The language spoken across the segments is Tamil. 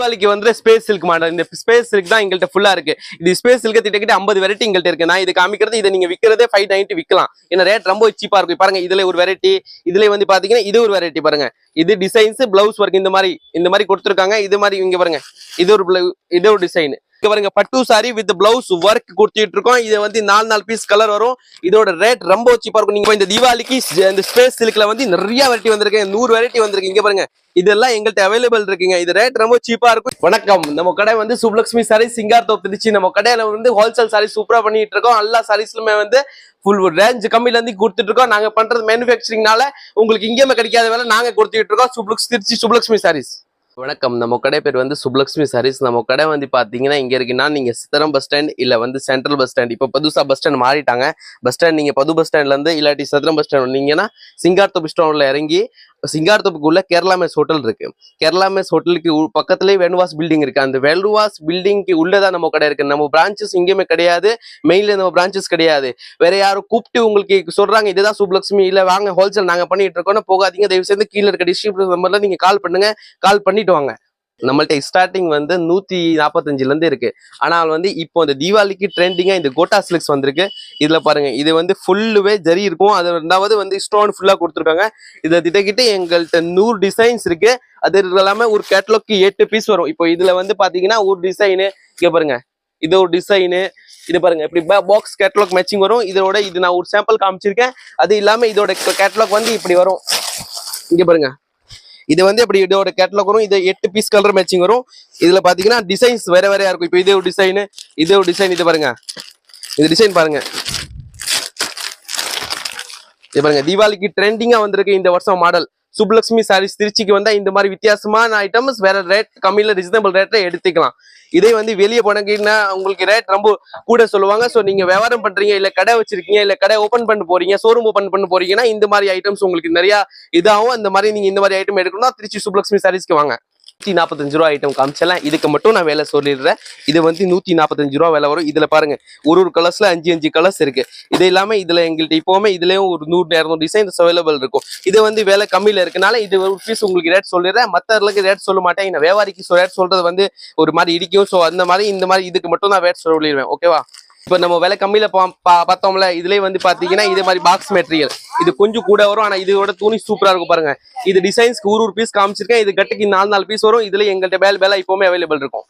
தீபாவளிக்கு வந்து ஸ்பேஸ் சில்க் மாடல். இந்த ஸ்பேஸ் சில்க் தான் எங்கள்கிட்ட ஃபுல்லா இருக்கு. இது ஸ்பேஸ் சில்க் திட்டக்கிட்ட ஐம்பது வெரைட்டி எங்கள்கிட்ட இருக்கு. நான் இது காமிக்கிறது இதை நீங்க விற்கிறதே ஃபைவ் நைன்ட்டி விற்கலாம் ஏன்னா ரேட் ரொம்ப சீப்பா இருக்கும். பாருங்க இதுல ஒரு வெரைட்டி இதுல வந்து பாத்தீங்கன்னா இது ஒரு வெரைட்டி பாருங்க. இது டிசைன்ஸ் பிளவுஸ் ஒர்க் இந்த மாதிரி இந்த மாதிரி கொடுத்துருக்காங்க. இது மாதிரி இங்க பாருங்க. இது ஒரு blouse- இது ஒரு டிசைன் பாருங்க பட்டு சாரி வித் பிளவுஸ் ஒர்க் கொடுத்துட்டு இருக்கோம் இது வந்து நாலு நாலு பீஸ் கலர் வரும். இதோட ரேட் ரொம்ப சீப்பா இருக்கும் நீங்க இந்த தீபாவளிக்கு இந்த ஸ்பேஸ் சில்க்ல வந்து நிறைய வெரைட்டி வந்திருக்கு. நூறு வெரைட்டி வந்திருக்கு. இங்க பாருங்க இதெல்லாம் எங்கள்கிட்ட அவைலபிள் இருக்குங்க. இது ரேட் ரொம்ப சீப்பா இருக்கும். வணக்கம். நம்ம கடை வந்து சுப்லக்ஷ்மி சாரி சிங்கார் தோப் திருச்சி. நம்ம கடையில வந்து ஹோல்சேல் சாரி சூப்பரா பண்ணிட்டு இருக்கோம் எல்லா சாரீஸ்லுமே வந்து ஃபுல் ரேஞ்ச் கம்மியில இருந்து கொடுத்துட்டு இருக்கோம் நாங்க பண்றது மேனுஃபேக்சரிங்னால உங்களுக்கு இங்கேயுமே கிடைக்காத வேலை நாங்க கொடுத்துட்டு இருக்கோம் சுப்லக்ஸ் திருச்சி சுப்லக்ஷ்மி சாரீஸ் வணக்கம். நம்ம கடை பேர் வந்து சுப்லக்ஷ்மி சாரீஸ் நம்ம கடை வந்து பாத்தீங்கன்னா இங்க இருக்குன்னா நீங்க சித்தரம் பஸ் ஸ்டாண்ட் இல்ல வந்து சென்ட்ரல் பஸ் ஸ்டாண்ட் இப்போ புதுசா பஸ் ஸ்டாண்ட் மாறிட்டாங்க. பஸ் ஸ்டாண்ட் நீங்க புது பஸ் ஸ்டாண்ட்ல இருந்து இல்லாட்டி சித்தரம் பஸ் ஸ்டாண்ட் வந்தீங்கன்னா சிங்கார்த்தோப்பு ஸ்டோன்ல இறங்கி சிங்கார்த்தோப்புக்குள்ள கேரளா மெஸ் ஹோட்டல் இருக்கு. கேரளா மெஸ் ஹோட்டலுக்கு உ- வேணுவாஸ் பில்டிங் இருக்கு. அந்த வேணுவாஸ் பில்டிங்க்கு உள்ளதான் நம்ம கடை இருக்கு. நம்ம பிரான்ச்சஸ் எங்கேயுமே கிடையாது. மெயின்ல நம்ம பிரான்ச்சஸ் கிடையாது. வேற யாரும் கூப்பிட்டு உங்களுக்கு சொல்றாங்க இதுதான் சுப்லக்ஷ்மி. இல்ல வாங்க ஹோல்சேல் நாங்க பண்ணிட்டு இருக்கோம்னு போகாதீங்க. தயவு செய்து கீழே இருக்க டிஸ்ட்ரிபியூட்டர் நம்பர்ல நீங்க கால் பண்ணுங்க. கால் பண்ணிட்டு வாங்க. நம்மள்ட்ட ஸ்டார்டிங் வந்து நூத்தி நாற்பத்தஞ்சுலேருந்து இருக்கு. ஆனால் வந்து இப்போ இந்த தீபாவளிக்கு ட்ரெண்டிங்காக இந்த கோட்டா சில்க்ஸ் வந்திருக்கு. இதுல பாருங்க இது வந்து ஃபுல்லுவே ஜரி இருக்கும். அது ரெண்டாவது வந்து ஸ்டோன் ஃபுல்லா கொடுத்துருக்காங்க. இதை திட்டக்கிட்டு எங்கள்கிட்ட நூறு டிசைன்ஸ் இருக்கு. அது இல்லாம ஒரு கேட்டலாக்கு எட்டு பீஸ் வரும். இப்போ இதுல வந்து பாத்தீங்கன்னா ஒரு டிசைனு இங்க பாருங்க. இது ஒரு டிசைனு இது பாருங்க. இப்படி பாக்ஸ் கேட்டலாக் மேட்சிங் வரும். இதோட இது நான் ஒரு சாம்பிள் காமிச்சிருக்கேன். அது இல்லாம இதோட கேட்டலாக் வந்து இப்படி வரும். இங்க பாருங்க. இது வந்து இப்படி இதோட கேட்டலாக் வரும். இது எட்டு பீஸ் கலர் மேட்சிங் வரும். இதுல பாத்தீங்கன்னா டிசைன்ஸ் வேற வேறையா இருக்கும். இப்போ இது ஒரு டிசைனு இது ஒரு டிசைன் இது பாருங்க. இது டிசைன் பாருங்க. இது பாருங்க. தீபாவளிக்கு ட்ரெண்டிங்கா வந்திருக்கு இந்த வருஷம் மாடல் சுப்லக்ஷ்மி சாரீஸ் திருச்சிக்கு வந்தால் இந்த மாதிரி வித்தியாசமான ஐட்டம்ஸ் வேற ரேட் கம்மியில் ரீசனபிள் ரேட்டை எடுத்துக்கலாம். இதே வந்து வெளியே போனீங்கன்னா உங்களுக்கு ரேட் ரொம்ப கூட சொல்லுவாங்க. ஸோ நீங்கள் வியாபாரம் பண்ணுறீங்க இல்லை கடை வச்சிருக்கீங்க இல்லை கடை ஓப்பன் பண்ண போறீங்க ஷோரூம் ஓப்பன் பண்ண போறீங்கன்னா இந்த மாதிரி ஐட்டம்ஸ் உங்களுக்கு நிறையா இதாகவும் அந்த மாதிரி நீங்கள் இந்த மாதிரி ஐட்டம் எடுக்கணும்னா திருச்சி சுப்லக்ஷ்மி சாரீஸ்க்கு வாங்க. நூத்தி நாற்பத்தஞ்சு ரூபா ஐட்டம் காமிச்சலாம் இதுக்கு மட்டும் நான் வேலை சொல்லிடுறேன். இது வந்து நூத்தி நாற்பத்தஞ்சு ரூபா விலை வரும். இதுல பாருங்க ஒரு ஒரு கலர்ஸ்ல அஞ்சு அஞ்சு கலர்ஸ் இருக்கு. இது இல்லாம இதுல எங்கள்கிட்ட இப்போவுமே இதுலயும் ஒரு நூறு இரநூறு டிசைன்ஸ் அவைலபிள் இருக்கும். இது வந்து விலை கம்மியில இருக்கனால இது ஒரு பீஸ் உங்களுக்கு ரேட் சொல்லிடுறேன். மற்றவர்களுக்கு ரேட் சொல்ல மாட்டேன். நான் வியாபாரிக்கு ரேட் சொல்றது வந்து ஒரு மாதிரி இடிக்கும் ஸோ அந்த மாதிரி இந்த மாதிரி இதுக்கு மட்டும் நான் ரேட் சொல்லிடுவேன். ஓகேவா இப்போ நம்ம விலை கம்மியில பார்த்தோம்ல இதுலயே வந்து பாத்தீங்கன்னா இதே மாதிரி பாக்ஸ் மெட்டீரியல் இது கொஞ்சம் கூட வரும் ஆனா இதோட துணி சூப்பரா இருக்கும் பாருங்க. இது டிசைன்ஸ்க்கு ஒரு ஒரு பீஸ் காமிச்சிருக்கேன். இது கட்டுக்கு நாலு நாலு பீஸ் வரும். இதுல எங்கள்கிட்ட வேலை வேலை இப்பவுமே அவைலபிள் இருக்கும்.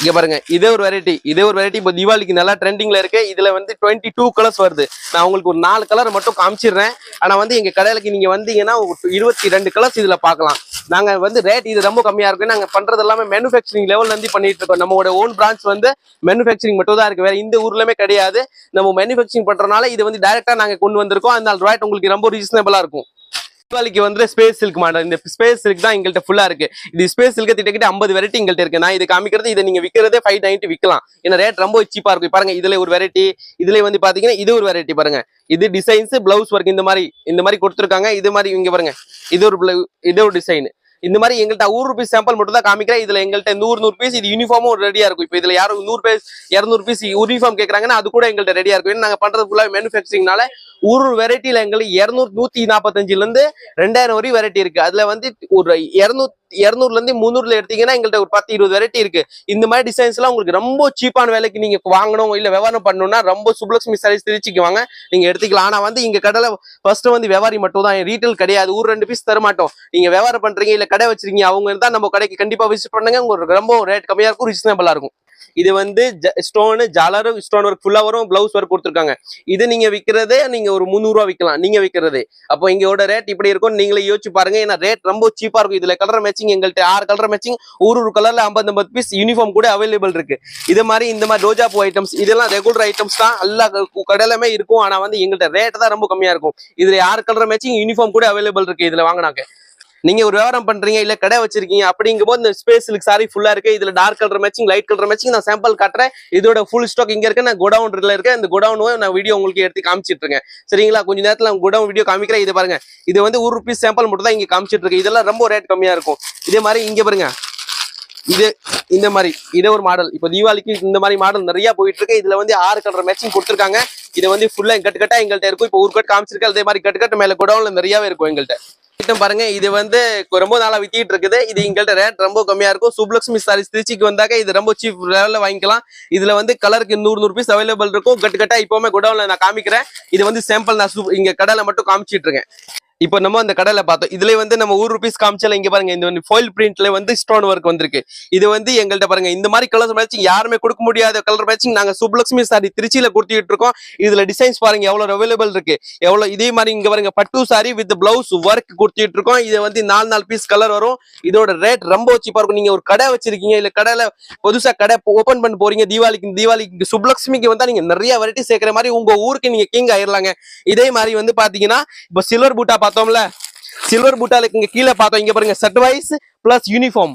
இங்க பாருங்க இதே ஒரு வெரைட்டி இதே ஒரு வெரைட்டி இப்போ தீபாவளிக்கு நல்லா ட்ரெண்டிங்ல இருக்கு. இதுல வந்து டுவெண்ட்டி டூ கலர்ஸ் வருது. நான் உங்களுக்கு ஒரு நாலு கலர் மட்டும் காமிச்சிடுறேன். ஆனா வந்து எங்க கடையிலக்கு நீங்க வந்தீங்கன்னா இருபத்தி ரெண்டு கலர்ஸ் இதுல பார்க்கலாம். நாங்க வந்து ரேட் இது ரொம்ப கம்மியா இருக்கு. நாங்க பண்றது எல்லாமே மேனுஃபேக்சரிங் லெவல்ல இருந்து பண்ணிட்டு இருக்கோம். நம்மளோட ஓன் பிரான்ச் வந்து மேனுஃபேக்சரிங் மட்டும் தான் இருக்கு. வேற இந்த ஊர்லயுமே கிடையாது. நம்ம மேனுஃபேக்சரிங் பண்றதுனால இது வந்து டைரக்டா நாங்க கொண்டு வந்திருக்கோம். அதனால ரேட் உங்களுக்கு ரொம்ப ரீசனபிளா இருக்கும். தீபாவளிக்கு வந்து ஸ்பேஸ் சில்க் மாடல். இந்த ஸ்பேஸ் சில்க் தான் எங்கள்கிட்ட ஃபுல்லா இருக்கு. இது ஸ்பேஸ் சில்க் திட்டக்கிட்ட ஐம்பது வெரைட்டி எங்கள்கிட்ட இருக்கு. நான் இது காமிக்கிறது இதை நீங்க விற்கிறதே ஃபைவ் நைன்ட்டி விற்கலாம் ஏன்னா ரேட் ரொம்ப சீப்பா இருக்கும். பாருங்க இதுல ஒரு வெரைட்டி இதுல வந்து பாத்தீங்கன்னா இது ஒரு வெரைட்டி பாருங்க. இது டிசைன்ஸ் பிளவுஸ் ஒர்க் இந்த மாதிரி இந்த மாதிரி கொடுத்துருக்காங்க. இது மாதிரி இங்க பாருங்க இது ஒரு இது ஒரு டிசைன் இந்த மாதிரி எங்கள்கிட்ட ஒரு ருபீஸ் சாம்பிள் மட்டும் தான் காமிக்கிறேன். இதுல எங்கள்கிட்ட நூறு நூறு பீஸ் இது யூனிஃபார்மும் ரெடியா இருக்கும். இப்போ இதுல யாரும் நூறு பீஸ் இரநூறு பீஸ் யூனிஃபார்ம் கேட்கறாங்கன்னா அது கூட எங்கள்கிட்ட ரெடியா இருக்கும். ஏன்னா நாங்க பண்றது ஃபுல்லா மேனுஃபேக்சரிங்னால ஒரு ஒரு எங்களுக்கு இருநூறு நூத்தி நாற்பத்தஞ்சுல இருந்து ரெண்டாயிரம் வரையும் வெரைட்டி இருக்கு. அதுல வந்து ஒரு இருநூத்தி இருநூறுல இருந்து முந்நூறுல எடுத்தீங்கன்னா எங்கள்கிட்ட ஒரு பத்து இருபது வெரைட்டி இருக்கு. இந்த மாதிரி டிசைன்ஸ் எல்லாம் உங்களுக்கு ரொம்ப சீப்பான வேலைக்கு நீங்க வாங்கணும் இல்ல வியாபாரம் பண்ணணும்னா ரொம்ப சுப்லக்ஷ்மி சாரீஸ் திருச்சிக்கு வாங்க. நீங்க எடுத்துக்கலாம். ஆனா வந்து இங்க கடையில ஃபர்ஸ்ட் வந்து வியாபாரி மட்டும் தான். ரீட்டைல் கிடையாது. ஒரு ரெண்டு பீஸ் தர மாட்டோம். நீங்க வியாபாரம் பண்றீங்க இல்ல கடை வச்சிருக்கீங்க அவங்க தான் நம்ம கடைக்கு கண்டிப்பா விசிட் பண்ணுங்க. உங்களுக்கு ரொம்ப ரேட் கம்மியா இருக்கும் ரீசனபிளா இருக்கும். இது வந்து ஸ்டோனு ஜாலர் ஸ்டோன் ஒர்க் ஃபுல்லா வரும் பிளவுஸ் ஒர்க் கொடுத்துருக்காங்க. இது நீங்க விற்கிறதே நீங்க ஒரு முந்நூறு ரூபா விற்கலாம் நீங்க விற்கிறது அப்போ இங்கோட ரேட் இப்படி இருக்கும் நீங்களே யோசிச்சு பாருங்க. ஏன்னா ரேட் ரொம்ப சீப்பா இருக்கும். இதுல கலர் மேட்சிங் எங்கள்கிட்ட ஆறு கலர் மேட்சிங் ஒரு ஒரு கலர்ல ஐம்பது ஐம்பது பீஸ் யூனிஃபார்ம் கூட அவைலபிள் இருக்கு. இது மாதிரி இந்த மாதிரி ரோஜா பூ ஐட்டம்ஸ் இதெல்லாம் ரெகுலர் ஐட்டம்ஸ் தான். எல்லா கடையிலுமே இருக்கும். ஆனா வந்து எங்கள்கிட்ட ரேட் தான் ரொம்ப கம்மியா இருக்கும். இதுல ஆறு கலர் மேட்சிங் யூனிஃபார்ம் கூட அவைலபிள் இருக்கு இதுல வாங்கினாக்க. நீங்க ஒரு விவரம் பண்றீங்க இல்ல கடை வச்சிருக்கீங்க அப்படிங்கும் போது இந்த ஸ்பேஸ் சாரி ஃபுல்லா இருக்கு. இதுல dark colour matching light colour matching நான் சாம்பிள் காட்டுறேன். இதோட ஃபுல் ஸ்டாக் இங்க இருக்கு நான் குடவுன்ல இருக்கேன் இந்த குடவுனும் நான் வீடியோ உங்களுக்கு எடுத்து காமிச்சிட்டு இருக்கேன். சரிங்களா? கொஞ்ச நேரத்துல குடவுன் வீடியோ காமிக்கிறேன். இது பாருங்க. இது வந்து ஒரு ருபீஸ் சாம்பிள் மட்டும் தான் இங்க காமிச்சிட்டு இருக்கு. இதெல்லாம் ரொம்ப ரேட் கம்மியா இருக்கும். இதே மாதிரி இங்க பாருங்க. இது இந்த மாதிரி. இதே ஒரு மாடல் இப்போ தீபாவளிக்கு இந்த மாதிரி மாடல் நிறைய போயிட்டு இருக்கு. இதுல வந்து ஆறு கலர் மேட்சிங் கொடுத்துருக்காங்க. இது வந்து ஃபுல்லா கட்டு கட்டா எங்கள்கிட்ட இருக்கும். இப்போ ஒரு கட் காமிச்சிருக்கேன். அதே மாதிரி கட்டு கட்டு மேல குடவுன்ல நிறையவே இருக்கும் எங்கள்கிட்ட ஐட்டம் பாருங்க. இது வந்து ரொம்ப நாளா வித்திட்டு இருக்குது. இது எங்கள்ட்ட ரேட் ரொம்ப கம்மியா இருக்கும். சுப்லக்ஷ்மி சாரீஸ் திருச்சிக்கு வந்தாக்க இது ரொம்ப சீப் லெவல்ல வாங்கிக்கலாம். இதுல வந்து கலருக்கு நூறு நூறு பீஸ் அவைலபிள் இருக்கும். கட்டு கட்டா இப்பவுமே குடவுன்ல நான் காமிக்கிறேன். இது வந்து சாம்பிள் நான் இங்க கடையில மட்டும் காமிச்சிட்டு இருக்கேன். இப்போ நம்ம அந்த கடையில பார்த்தோம். இதுல வந்து நம்ம ஊர் ருபீஸ் காமிச்சால இங்க பாருங்க இந்த ஃபோயில் பிரிண்ட்ல வந்து ஸ்டோன் ஒர்க் வந்திருக்கு. இது வந்து எங்கள்கிட்ட பாருங்க இந்த மாதிரி கலர் மேட்சிங் யாருமே கொடுக்க முடியாத கலர் மேட்சிங் நாங்க சுப்லக்ஷ்மி சாரி திருச்சியில கொடுத்துட்டு இருக்கோம். இதுல டிசைன்ஸ் பாருங்க எவ்வளவு அவைலபிள் இருக்கு. எவ்வளவு இதே மாதிரி இங்க பாருங்க பட்டு சாரி வித் பிளவுஸ் ஒர்க் கொடுத்துட்டு இருக்கோம். இது வந்து நாலு நாலு பீஸ் கலர் வரும். இதோட ரேட் ரொம்ப சீப்பா இருக்கும். நீங்க ஒரு கடை வச்சிருக்கீங்க இல்ல கடையில புதுசா கடை ஓபன் பண்ண போறீங்க தீபாவளிக்கு தீபாவளிக்கு சுப்லக்ஷ்மிக்கு வந்தா நீங்க நிறைய வெரைட்டி சேர்க்கிற மாதிரி உங்க ஊருக்கு நீங்க கிங் ஆயிரலாங்க. இதே மாதிரி வந்து பாத்தீங்கன்னா இப்போ சில்வர் பூட்டா பார்த்தோம்ல? சில்வர் பூட்டால இங்க கீழே பார்த்தோம். இங்க பாருங்க set wise plus uniform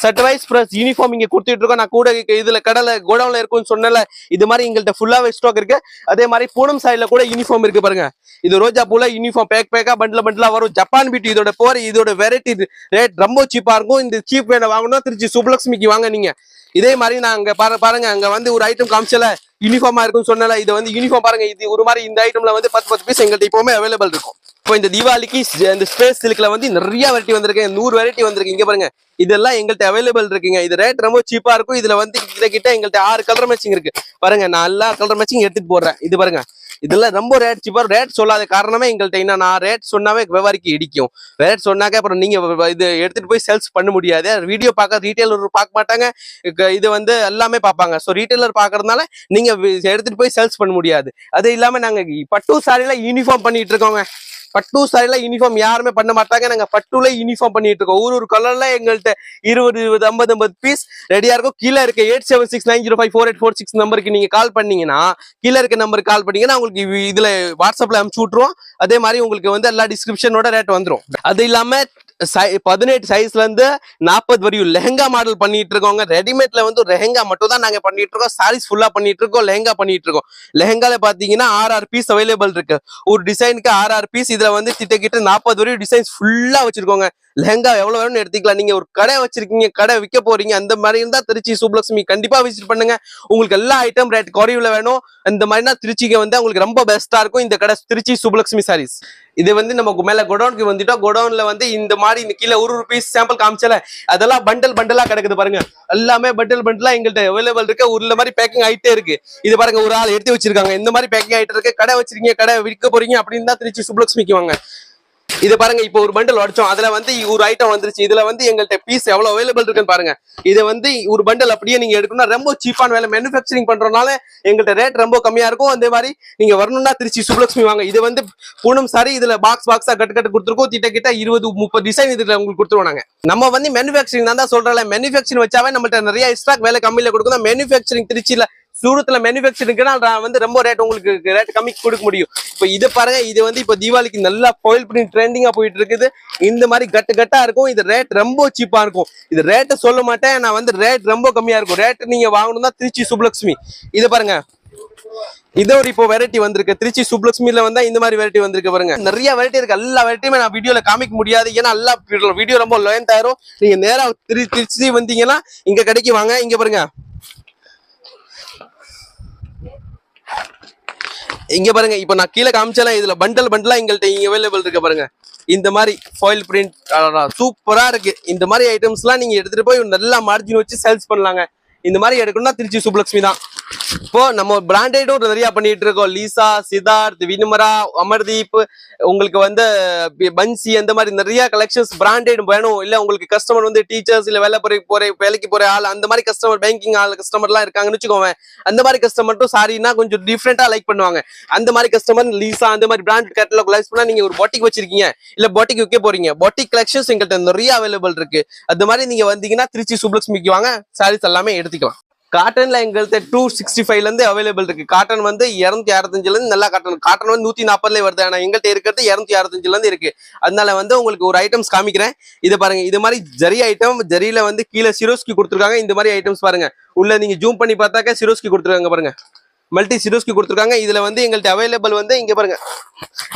set wise plus uniform இங்க கொடுத்துட்டு இருக்கோம். நான் கூட இதுல கடலை கோடவுன்ல இருக்கும்னு சொன்னல இது மாதிரி எங்கள்கிட்ட ஃபுல்லாவே ஸ்டாக் இருக்கு. அதே மாதிரி பூனம் சைடுல கூட யூனிஃபார்ம் இருக்கு பாருங்க. இது ரோஜா பூல யூனிஃபார்ம் பேக் பேக்கா பண்டில் பண்டிலா வரும். ஜப்பான் பீட் இதோட போற இதோட வெரைட்டி ரேட் ரொம்ப சீப்பா இருக்கும். இந்த சீப் வேணும் வாங்கணும் திருச்சி சுப்லக்ஷ்மிக்கு வாங்க நீங்க. இதே மாதிரி நான் அங்க பாரு பாருங்க அங்க வந்து ஒரு ஐட்டம் காமிச்சல யூனிஃபார்மா இருக்கும்னு சொன்னல இது வந்து யூனிஃபார்ம் பாருங்க. இது ஒரு மாதிரி இந்த ஐட்டம்ல வந்து பத்து பத்து பீஸ் எங்கள்கிட்ட இப்பவுமே அவைலபிள் இருக்கும். இப்போ இந்த தீபாவளிக்கு இந்த ஸ்பேஸ் சில்க்ல வந்து நிறைய வெரைட்டி வந்திருக்கு. நூறு வெரைட்டி வந்திருக்கு. இங்க பாருங்க. இதெல்லாம் எங்கள்கிட்ட அவைலபிள் இருக்குங்க. இது ரேட் ரொம்ப சீப்பா இருக்கும். இதுல வந்து கிட்ட கிட்ட எங்கள்கிட்ட ஆறு கலர் மேட்சிங் இருக்கு. பாருங்க நான் எல்லா கலர் மேட்சிங் எடுத்துட்டு போடுறேன். இது பாருங்க. இதெல்லாம் ரொம்ப ரேட் சீப்பா ரேட் சொல்லாத காரணமே எங்கள்கிட்ட என்ன? நான் ரேட் சொன்னாவே விவரிக்கு இடிக்கும். ரேட் சொன்னாக்க அப்புறம் நீங்க இது எடுத்துட்டு போய் சேல்ஸ் பண்ண முடியாது. வீடியோ பார்க்க ரீட்டைலர் பார்க்க மாட்டாங்க. இது வந்து எல்லாமே பார்ப்பாங்க. ஸோ ரீட்டைலர் பார்க்கறதுனால நீங்க எடுத்துகிட்டு எடுத்துட்டு போய் சேல்ஸ் பண்ண முடியாது. அது இல்லாம நாங்க பட்டு சாரில யூனிஃபார்ம் பண்ணிட்டு இருக்கோங்க. பட்டு சாரில யூனிஃபார்ம் யாருமே பண்ண மாட்டாங்க. நாங்க பட்டுல யூனிஃபார்ம் பண்ணிட்டு இருக்கோம். ஒரு ஒரு கலர்ல எங்கள்கிட்ட இருபது இருபது ஐம்பது ஐம்பது பீஸ் ரெடியா இருக்கும். கீழே இருக்க eight seven six nine zero five four eight four six நம்பருக்கு நீங்க கால் பண்ணீங்கன்னா கீழே இருக்க நம்பருக்கு கால் பண்ணீங்கன்னா உங்களுக்கு இதுல வாட்ஸ்அப்ல அனுப்பிச்சு விட்டுருவோம். அதே மாதிரி உங்களுக்கு வந்து எல்லா டிஸ்கிரிப்ஷனோட ரேட் வந்துடும் அது இல்லாம பதினெட்டு சைஸ்ல இருந்து நாற்பது வரையும் லெஹங்கா மாடல் பண்ணிட்டு இருக்கோங்க ரெடிமேட்ல வந்து லெஹங்கா மட்டும் தான் நாங்க பண்ணிட்டு இருக்கோம் சாரீஸ் ஃபுல்லா பண்ணிட்டு இருக்கோம் லெஹங்கா பண்ணிட்டு இருக்கோம் லெஹங்கால பாத்தீங்கன்னா ஆறு ஆர் பீஸ் அவைலபிள் இருக்கு. ஒரு டிசைனுக்கு ஆறு ஆர் பீஸ் இதுல வந்து கிட்ட கிட்ட நாற்பது வரையும் டிசைன்ஸ் ஃபுல்லா வச்சிருக்கோங்க. லெஹங்கா எவ்வளவு வேணும்னு எடுத்துக்கலாம். நீங்க ஒரு கடை வச்சிருக்கீங்க கடை விற்க போறீங்க அந்த மாதிரி இருந்தா திருச்சி சுப்லக்ஷ்மி கண்டிப்பா விசிட் பண்ணுங்க. உங்களுக்கு எல்லா ஐட்டம் ரேட் குறைவுல வேணும். இந்த மாதிரினா திருச்சிக்கு வந்து உங்களுக்கு ரொம்ப பெஸ்டா இருக்கும். இந்த கடை திருச்சி சுப்லக்ஷ்மி சாரீஸ் இது வந்து நம்ம மேல குடோனுக்கு வந்துட்டோம். குடோன்ல வந்து இந்த மாதிரி இந்த கீழே ஒரு ஒரு பீஸ் சாம்பிள் காமிச்சல. அதெல்லாம் பண்டல் பண்டலா கிடக்குது பாருங்க. எல்லாமே பண்டல் பண்டலா எங்கள்கிட்ட அவைலபிள் இருக்கு. உள்ள மாதிரி பேக்கிங் ஆயிட்டே இருக்கு. இது பாருங்க ஒரு ஆள் எடுத்து வச்சிருக்காங்க. இந்த மாதிரி பேக்கிங் ஆயிட்டு இருக்கு. கடை வச்சிருக்கீங்க கடை விற்க போறீங்க அப்படின்னு தான் திருச்சி சுப்லக்ஷ்மிக்கு வாங்க. இது பாருங்க இப்போ ஒரு பண்டல் உடைச்சோம். அதுல வந்து ஒரு ஐட்டம் வந்துருச்சு. இதுல வந்து எங்கள்கிட்ட பீஸ் எவ்வளவு அவைலபிள் இருக்குன்னு பாருங்க. இதை வந்து ஒரு பண்டல் அப்படியே நீங்க எடுக்கணும்னா ரொம்ப சீப்பான வேலை. மேனுஃபேக்சரிங் பண்றதுனால எங்கள்கிட்ட ரேட் ரொம்ப கம்மியா இருக்கும். அதே மாதிரி நீங்க வரணும்னா திருச்சி சுப்லக்ஷ்மி வாங்க. இது வந்து பூனம் சாரி இதுல பாக்ஸ் பாக்ஸா கட்டு கட்டு கொடுத்துருக்கோம். திட்ட கிட்ட இருபது முப்பது டிசைன் இதுல உங்களுக்கு கொடுத்துருவோம் நாங்க. நம்ம வந்து மேனுஃபேக்சரிங் தான் தான் சொல்றேன் மேனுஃபேக்சரிங் வச்சாவே நம்மள்ட்ட நிறைய ஸ்டாக் வேலை கம்மியில கொடுக்கணும். மேனுஃபேக்சரிங் திருச்சியில சூரத்துல மேனுஃபேக்சரிங்னா வந்து ரொம்ப ரேட் உங்களுக்கு ரேட் கம்மி கொடுக்க முடியும். இப்போ இது பாருங்க இது வந்து இப்போ தீபாவளிக்கு நல்லா ஃபோயில் print ட்ரெண்டிங்கா போயிட்டு இருக்குது. இந்த மாதிரி கட்டு கட்டா இருக்கும். இது ரேட் ரொம்ப சீப்பா இருக்கும். இது ரேட்டை சொல்ல மாட்டேன். நான் வந்து ரேட் ரொம்ப கம்மியா இருக்கும். ரேட் நீங்க வாங்கணும்னா திருச்சி சுப்லக்ஷ்மி இது பாருங்க. இது ஒரு இப்போ வெரைட்டி வந்திருக்கு. திருச்சி சுப்லக்ஷ்மில வந்தா இந்த மாதிரி வெரைட்டி வந்திருக்கு பாருங்க. நிறைய வெரைட்டி இருக்கு. எல்லா வெரைட்டியுமே நான் வீடியோல காமிக்க முடியாது. ஏன்னா எல்லா வீடியோ ரொம்ப லோயன் ஆயிரும். நீங்க நேரா திருச்சி வந்தீங்கன்னா இங்க கடைக்கு வாங்க. இங்க பாருங்க. இங்க பாருங்க இப்போ நான் கீழே காமிச்சாலும் இதுல பண்டல் பண்டலா எங்கள்கிட்ட இங்க அவைலபிள் இருக்கு பாருங்க. இந்த மாதிரி ஃபாயில் பிரிண்ட் சூப்பரா இருக்கு. இந்த மாதிரி ஐட்டம்ஸ்லாம் நீங்க எடுத்துட்டு போய் நல்லா மார்ஜின் வச்சு சேல்ஸ் பண்ணலாங்க. இந்த மாதிரி எடுக்கணும்னா திருச்சி சுப்லட்சுமி தான். இப்போ நம்ம பிராண்டடும் நிறைய பண்ணிட்டு இருக்கோம். லீசா சித்தார்த் வினுமரா அமர்தீப் உங்களுக்கு வந்து பன்சி அந்த மாதிரி நிறைய கலெக்ஷன்ஸ் பிராண்டட் வேணும். இல்ல உங்களுக்கு கஸ்டமர் வந்து டீச்சர்ஸ் இல்ல வேலை போற போற வேலைக்கு போற ஆள் அந்த மாதிரி கஸ்டமர் பேங்கிங் ஆள் கஸ்டமர் எல்லாம் இருக்காங்கன்னு வச்சுக்கோங்க அந்த மாதிரி கஸ்டமர்ட்டும் சாரினா கொஞ்சம் டிஃப்ரெண்டா லைக் பண்ணுவாங்க. அந்த மாதிரி கஸ்டமர் லீசா அந்த மாதிரி பிராண்ட் கேட்டலாக் லைஸ் பண்ணா நீங்க ஒரு பாட்டிக் வச்சிருக்கீங்க. இல்ல பாட்டிக் விற்க போறீங்க. பாட்டிக் கலெக்ஷன்ஸ் எங்கள்கிட்ட நிறைய அவைலபிள் இருக்கு. அந்த மாதிரி நீங்க வந்தீங்கன்னா திருச்சி சுப்லக்ஷ்மிக்கு வாங்க. சாரீஸ் எல்லாமே எடுத்துக்கலாம். காட்டன்ல எங்கள்கிட்ட டூ சிக்ஸ்டி ஃபைவ்ல இருந்து அவைலபிள் இருக்கு. காட்டன் வந்து இரநூத்தி அறுபத்தஞ்சுல இருந்து நல்லா காட்டன் காட்டன் வந்து நூத்தி நாற்பதுல வருது. ஆனா எங்கள்கிட்ட இருக்கிறது இரநூத்தி அறுபத்தஞ்சுல இருந்து இருக்கு. அதனால வந்து உங்களுக்கு ஒரு ஐட்டம்ஸ் காமிக்கிறேன். இதை பாருங்க. இது மாதிரி ஜரி ஐட்டம் ஜரியில வந்து கீழே சிரோஸ்கி கொடுத்துருக்காங்க. இந்த மாதிரி ஐட்டம்ஸ் பாருங்க. உள்ள நீங்க ஜூம் பண்ணி பார்த்தாக்க சிரோஸ்கி கொடுத்துருக்காங்க பாருங்க. மல்டி சிரோஸ்கி கொடுத்துருக்காங்க. இதுல வந்து எங்கள்கிட்ட அவைலபிள் வந்து இங்க பாருங்க.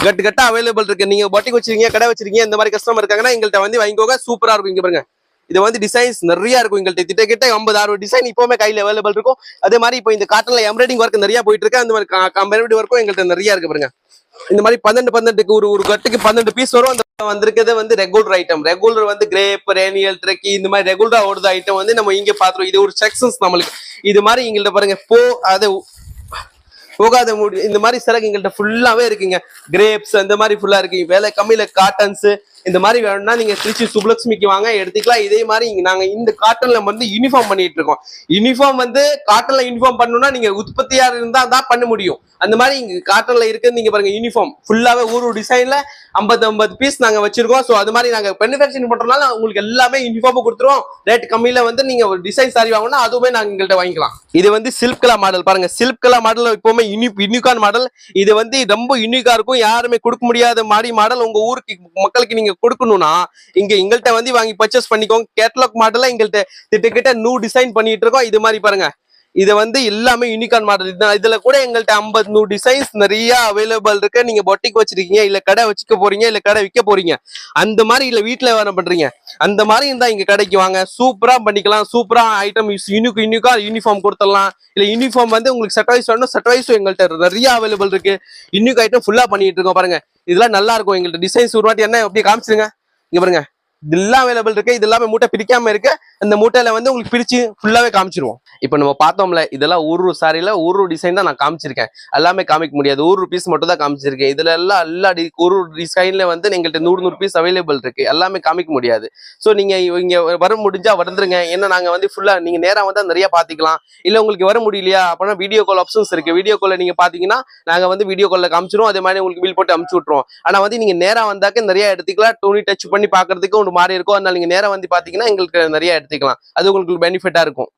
கட்டு கட்டா அவைலபிள் இருக்கு. நீங்க பொட்டிக்கு வச்சிருக்கீங்க கடை வச்சிருக்கீங்க இந்த மாதிரி கஸ்டமர் இருக்காங்கன்னா எங்கள்கிட்ட வந்து வாங்கிக்கோங்க. சூப்பரா இருக்கும் இங்க பாருங்க. இது வந்து டிசைன்ஸ் நிறைய இருக்கும் எங்கள்கிட்ட கிட்ட கிட்ட ஐம்பது அறுபது டிசைன் இப்போவுமே கையில் அவைலபிள் இருக்கும். அதே மாதிரி இப்போ இந்த காட்டனில் எம்ப்ராய்டிங் ஒர்க் நிறைய போயிட்டு இருக்கு. அந்த மாதிரி கம்பெனி ஒர்க்கும் எங்கள்கிட்ட நிறைய இருக்கு பாருங்க. இந்த மாதிரி பன்னெண்டு பன்னெண்டுக்கு ஒரு ஒரு கட்டுக்கு பன்னெண்டு பீஸ் வரும். அந்த வந்திருக்கிறது வந்து ரெகுலர் ஐட்டம் ரெகுலர் வந்து கிரேப் ரேனியல் ட்ரெக்கி இந்த மாதிரி ரெகுலரா ஓடுற ஐட்டம் வந்து நம்ம இங்க பாத்துருவோம் இது ஒரு செக்ஷன்ஸ் நம்மளுக்கு. இது மாதிரி எங்கள்கிட்ட பாருங்க போ அது போகாத முடி இந்த மாதிரி சிறகு எங்கள்கிட்ட ஃபுல்லாவே இருக்குங்க. கிரேப்ஸ் அந்த மாதிரி ஃபுல்லா இருக்கு. வேலை கம்மியில காட்டன்ஸ் இந்த மாதிரி வேணும்னா நீங்க திருச்சி சுப்லக்ஷ்மிக்கு வாங்க எடுத்துக்கலாம். இதே மாதிரி நாங்க இந்த காட்டன்ல வந்து யூனிஃபார்ம் பண்ணிட்டு இருக்கோம். யூனிஃபார்ம் வந்து காட்டன்ல யூனிஃபார்ம் பண்ணணும்னா நீங்க உற்பத்தியாளர் இருந்தா தான் பண்ண முடியும். அந்த மாதிரி இங்க காட்டன்ல இருக்கு நீங்க பாருங்க யூனிஃபார்ம் ஃபுல்லாவே ஒரு டிசைன்ல ஐம்பது ஐம்பது பீஸ் நாங்க வச்சிருக்கோம். ஸோ அது மாதிரி நாங்க மேனுஃபேக்சரிங் பண்றதுனால உங்களுக்கு எல்லாமே யூனிஃபார்ம் கொடுத்துருவோம். ரேட் கம்மியில வந்து நீங்க ஒரு டிசைன் சாரி வாங்கினா அதுவுமே நாங்க எங்கள்கிட்ட வாங்கிக்கலாம். இது வந்து சில்க் கலா மாடல் பாருங்க சில்க் கலா மாடல் இப்பவுமே யூனி யூனிகான் மாடல் இது வந்து ரொம்ப யூனிக்கா இருக்கும். யாருமே கொடுக்க முடியாத மாதிரி மாடல் உங்க ஊருக்கு மக்களுக்கு நீங்க கொடுக்கணும்னா இங்க எங்கள்கிட்ட வந்து வாங்கி பர்ச்சேஸ் பண்ணிக்கோங்க. கேட்டலாக் மாடல எங்கள்கிட்ட திட்டக்கிட்ட நியூ டிசைன் பண்ணிட்டு இருக்கோம். இது மாதிரி பாருங்க. இது வந்து எல்லாமே யூனிகான் மாடல் இதுதான். இதுல கூட எங்கள்கிட்ட ஐம்பது நூறு டிசைன்ஸ் நிறைய அவைலபிள் இருக்கு. நீங்க பொட்டிக் வச்சிருக்கீங்க இல்ல கடை வச்சுக்க போறீங்க இல்ல கடை விற்க போறீங்க. அந்த மாதிரி இல்ல வீட்டுல வேற பண்றீங்க. அந்த மாதிரி இருந்தா இங்க கடைக்கு வாங்க. சூப்பரா பண்ணிக்கலாம். சூப்பரா ஐட்டம் யூனிக் யூனிக்கா யூனிஃபார்ம் கொடுத்துடலாம். இல்ல யூனிஃபார்ம் வந்து உங்களுக்கு செட் வைஸ் வேணும் செட் வைஸும் எங்கள்கிட்ட நிறைய அவைலபிள் இருக்கு. யூனிக் ஐட்டம் ஃபுல்லா பண்ணிட்டு இருக்கோம் பாருங்க. இதெல்லாம் நல்லா இருக்கும் எங்கள்கிட்ட டிசைன்ஸ் ஒரு வாட்டி என்ன அப்படியே காமிச்சிருங்க இங்க பாருங்க. இதெல்லாம் அவைலபிள் இருக்கு. இது எல்லாமே மூட்டை பிரிக்காம இருக்கு. அந்த மூட்டையில வந்து உங்களுக்கு பிரிச்சு ஃபுல்லாவே காமிச்சிருவோம். இப்போ நம்ம பார்த்தோம்ல இதெல்லாம் ஒரு சாரியில ஒரு டிசைன் தான் நான் காமிச்சிருக்கேன். எல்லாமே காமிக்க முடியாது. ஒரு பீஸ் மட்டும் தான் காமிச்சிருக்கேன். இதுல எல்லாம் எல்லா டி- ஒரு டிசைன்ல வந்து எங்கள்கிட்ட நூறு நூறு பீஸ் அவைலபிள் இருக்கு. எல்லாமே காமிக்க முடியாது. ஸோ நீங்க இங்க வர முடிஞ்சா வந்துருங்க ஏன்னா நாங்க வந்து ஃபுல்லா நீங்க நேரா வந்தா நிறைய பாத்துக்கலாம் இல்ல உங்களுக்கு வர முடியலையா? அப்படின்னா வீடியோ கால் ஆப்ஷன்ஸ் இருக்கு. வீடியோ கால்ல நீங்க பாத்தீங்கன்னா நாங்க வந்து வீடியோ கால்ல காமிச்சிருவோம். அதே மாதிரி உங்களுக்கு பில் போட்டு அமுச்சு விட்டுருவோம். ஆனா வந்து நீங்க நேரா வந்தாக்க நிறைய எடுத்துக்கலாம். துணி டச் பண்ணி பாக்குறதுக்கு ஒரு மாறி இருக்கும் அதனால நீங்கள் நேராக வந்து பார்த்தீங்கன்னா எங்களுக்கு நிறைய எடுத்துக்கலாம். அது உங்களுக்கு பெனிஃபிட்டாக இருக்கும்.